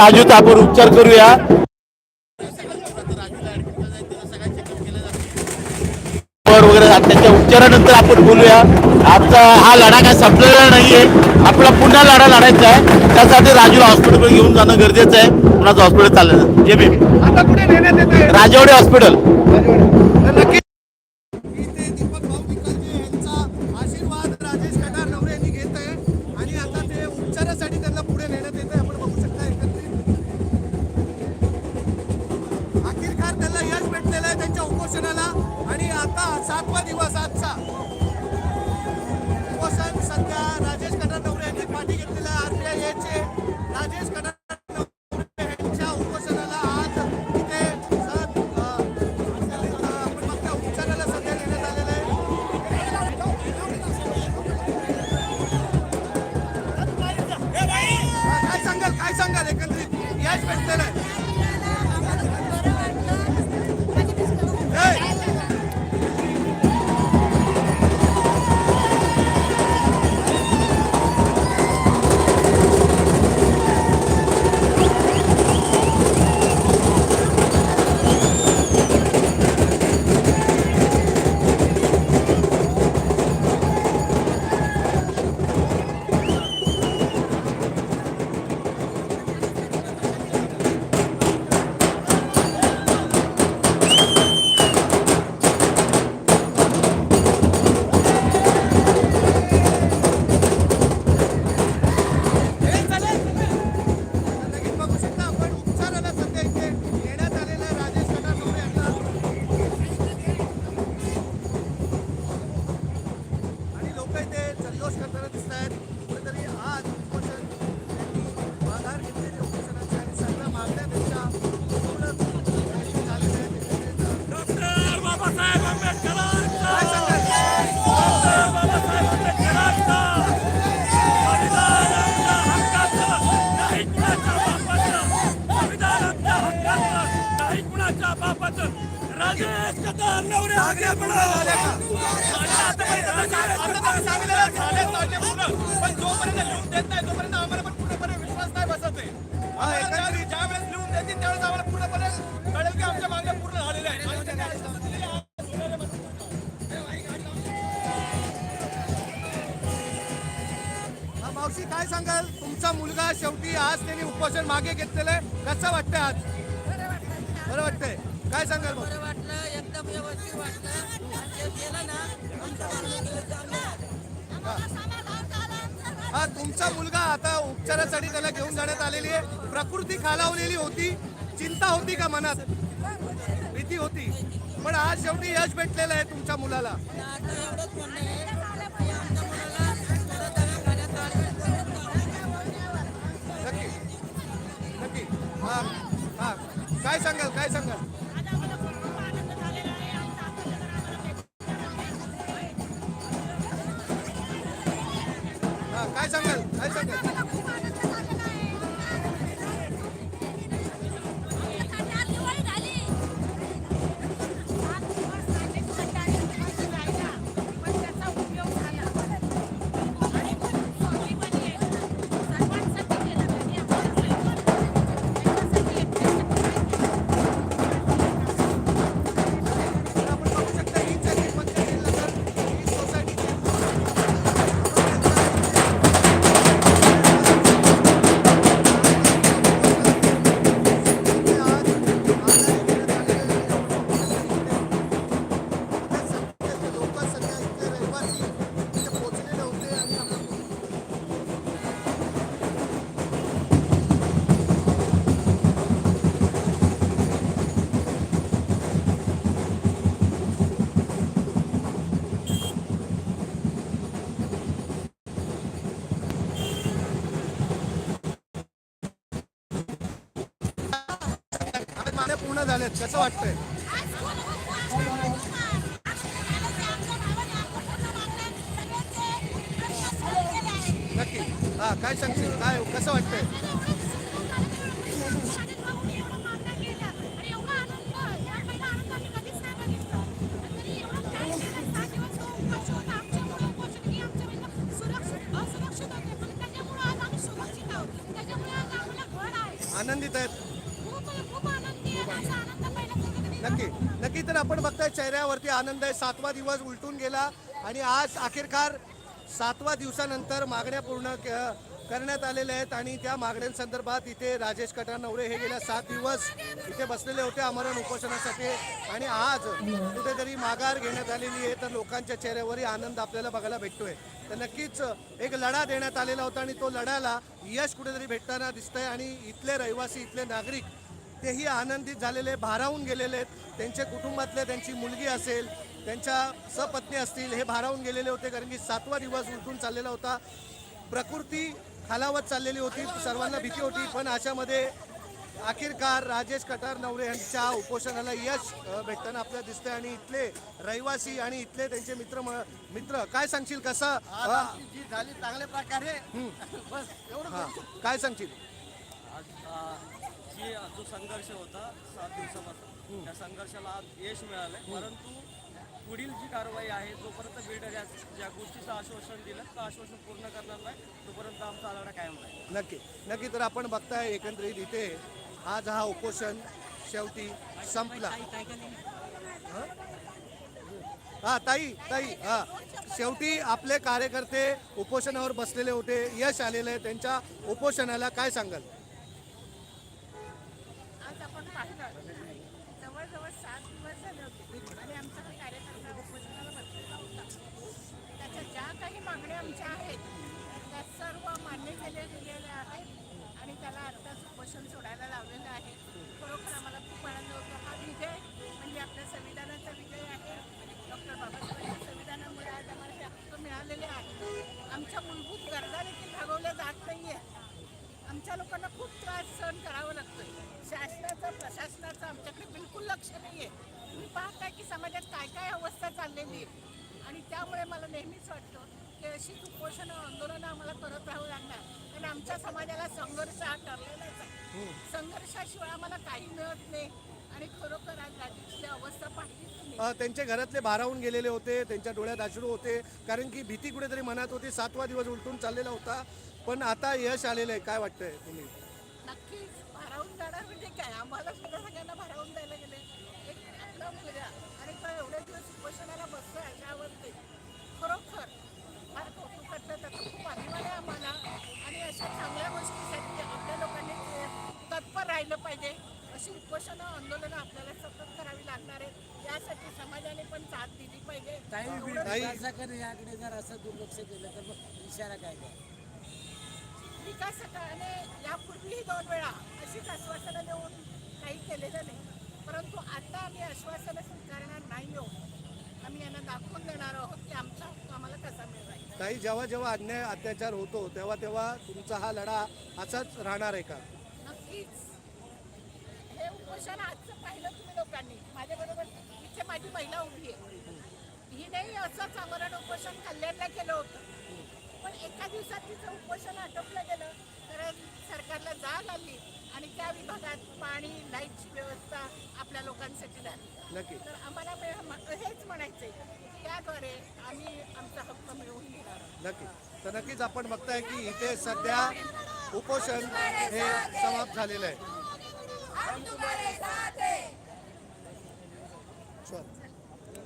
राजूचा आपण उपचार करूया. वगैरे त्याच्या उपचारानंतर आपण बोलूया. आजचा हा लढा काय संपलेला नाहीये. आपला पुन्हा लढा लढायचा आहे. त्यासाठी राजूला हॉस्पिटलकडे घेऊन जाणं गरजेचं आहे. कुणाचं हॉस्पिटल चाललं जे आहे राजवाडे हॉस्पिटल आलेलं राजेश काय सांगाल? काय सांगाल? एकंदरीत यश भेटलेलं आहे. Good. पण जोपर्यंत लिहून देत नाही तोपर्यंत आम्हाला पण पूर्णपणे विश्वास नाही बसत आहे आम्हाला ज्या- वेळेस लिहून देतील त्यावेळेस आम्हाला पूर्णपणे कळेल की आमच्या मागण्या पूर्ण झालेल्या आहेत आहे. मावशी काय सांगाल? तुमचा मुलगा शेवटी आज त्यांनी उपोषण मागे घेतलेलं आहे. कसं वाटतंय आज? बरं वाटतंय. काय सांगाल मग? बरं वाटलं एकदम व्यवस्थित वाटलं. आणि ते केलं ना आमचं मागणी चांगलं हा तुमचा मुलगा आता उपचारासाठी त्याला घेऊन जाण्यात आलेली आहे. प्रकृती खालावलेली होती. चिंता होती का मनात? भीती होती. पण आज शेवटी यश भेटलेलं आहे तुमच्या मुलाला. आता एवढंच म्हणणं आहे. की आमच्या मुलाला जरा दवाखान्यात admit करून नक्की. नक्की. हा हा. काय सांगाल? काय सांगाल? हा काय कसं वाटतंय? नक्की. हा काय सांगशील? काय कसं वाटतंय? आनंदित आहेत. नक्की नक्की तर आपण बघताय चेहऱ्यावरती आनंद आहे. सातवा दिवस उलटून गेला आणि आज अखेरकार सातवा दिवसानंतर मागण्या पूर्ण करण्यात आलेल्या आहेत आणि त्या मागण्यांसंदर्भात इथे राजेश कटार नवरे हे गेल्या सात दिवस इथे बसलेले होते आमरण उपोषणासाठी. आणि आज कुठेतरी माघार घेण्यात आलेली आहे. तर लोकांच्या चेहऱ्यावरही आनंद आपल्याला बघायला भेटतोय. तर नक्कीच एक लढा देण्यात आलेला होता आणि तो लढ्याला यश कुठेतरी भेटताना दिसतंय. आणि इथले रहिवासी इथले नागरिक तेही आनंदित झालेले भारावून गेलेले आहेत. त्यांच्या कुटुंबातले त्यांची मुलगी असेल त्यांच्या सपत्नी असतील हे भारावून गेलेले होते कारण की सातवा दिवस उलटून चाललेला होता. प्रकृती खालावत चाललेली होती सर्वांना भीती होती पण अशामध्ये अखेरकार राजेश कटार नवरे यांच्या उपोषणाला यश भेटताना आपल्याला दिसतंय. आणि इथले रहिवासी आणि इथले त्यांचे मित्र म- मित्र काय सांगशील? कसं झाली चांगल्या प्रकारे. बस एवढं काय सांगशील? आ, जी संघर्ष होता सात दिवसापासून त्या संघर्षाला आज यश मिळालंय. परंतु पुढील जी कारवाई आहे जोपर्यंत बिल्डर या ज्या गोष्टीचं आश्वासन दिलं तर आश्वासन पूर्ण करणार नाही तोपर्यंत आमचा लढा कायम राहील. नक्की. नक्की तर आपण बघताय एकंदरीत इथे आज हा उपोषण शेवटी संपला. हं? हा ताई ताई हा. शेवटी आपले कार्यकर्ते उपोषणावर बसलेले होते यश आलेलं आहे त्यांच्या उपोषणाला काय सांगाल? आपल्या संविधानाचा विजय आहे. डॉक्टर बाबासाहेबांच्या संविधानामुळे आज आम्हाला हे हक्क मिळालेले आहेत आमच्या मूलभूत गरजा देखील भागवल्या जात नाही आहे आमच्या लोकांना खूप त्रास सहन करावा लागतोय. शासनाचं प्रशासनाचं आमच्याकडे बिलकुल लक्ष नाही आहे तुम्ही पाहताय की समाजात काय काय अवस्था चाललेली आहे. आणि त्यामुळे मला नेहमीच वाटतं की अशीच उपोषणं आंदोलनं आम्हाला करत राहावं लागणार. कारण आमच्या समाजाला संघर्ष हा ठरलेलाच आहे. संघर्षाशिवाय आम्हाला काही मिळत नाही. आणि खरोखर आज राज्याची अवस्था पाहिलीच नाही. अ, त्यांचे घरातले भारावून गेलेले होते त्यांच्या डोळ्यात अश्रू होते कारण की भीती कुठेतरी मनात होती सातवा दिवस उलटून चाललेला होता. पण आता यश आलेलं आहे काय वाटतंय तुम्ही? नक्कीच भारावून जाणार म्हणजे काय? आम्हाला सगळ्या सगळ्यांना भारावून द्यायला गेले. एक आपला मुलगा आणि तो एवढे दिवस उपोषणाला बसतोय अशावरती खरोखर फार कौतुक करतं त्याचं खूप अभिमान आहे आम्हाला आणि अशा चांगल्या गोष्टीसाठी आपल्या लोकांनी ते तत्पर राहिलं पाहिजे अशी उपोषणं आंदोलनं आपल्याला सतत करावी लागणार आहेत. यासाठी समाजाने पण साथ दिली पाहिजे. एवढं ताई. याकडे जर असं दुर्लक्ष केलं तर मग इशारा काय काय विकासकाने यापूर्वीही दोन वेळा अशीच आश्वासनं देऊन काही केलेलं नाही. परंतु आता आम्ही आश्वासनं स्वीकारणार नाही आहोत. आम्ही यांना दाखवून देणार आहोत की आमचा हक्क आम्हाला कसा मिळवायचा ताई जेव्हा जेव्हा अन्याय अत्याचार होतो तेव्हा तेव्हा तुमचा हा लढा असाच राहणार आहे का? नक्कीच. हे उपोषण आजचं पाहिलं तुम्ही लोकांनी. माझ्याबरोबर इथे माझी महिला उभी आहे. हिनेही असंच आमरण उपोषण कल्याणला केलं होतं. पण एका दिवसात तिचं उपोषण आटोपलं गेलं. तर सरकारला जाग आली आणि त्या विभागात पाणी लाईटची व्यवस्था आपल्या लोकांसाठी झाली. तर आम्हाला हेच म्हणायचंय की याद्वारे आम्ही आमचा हक्क मिळवून. नक्की तर नक्कीच आपण बघताय की इथे सध्या उपोषण हे समाप्त झालेलं आहे. चल.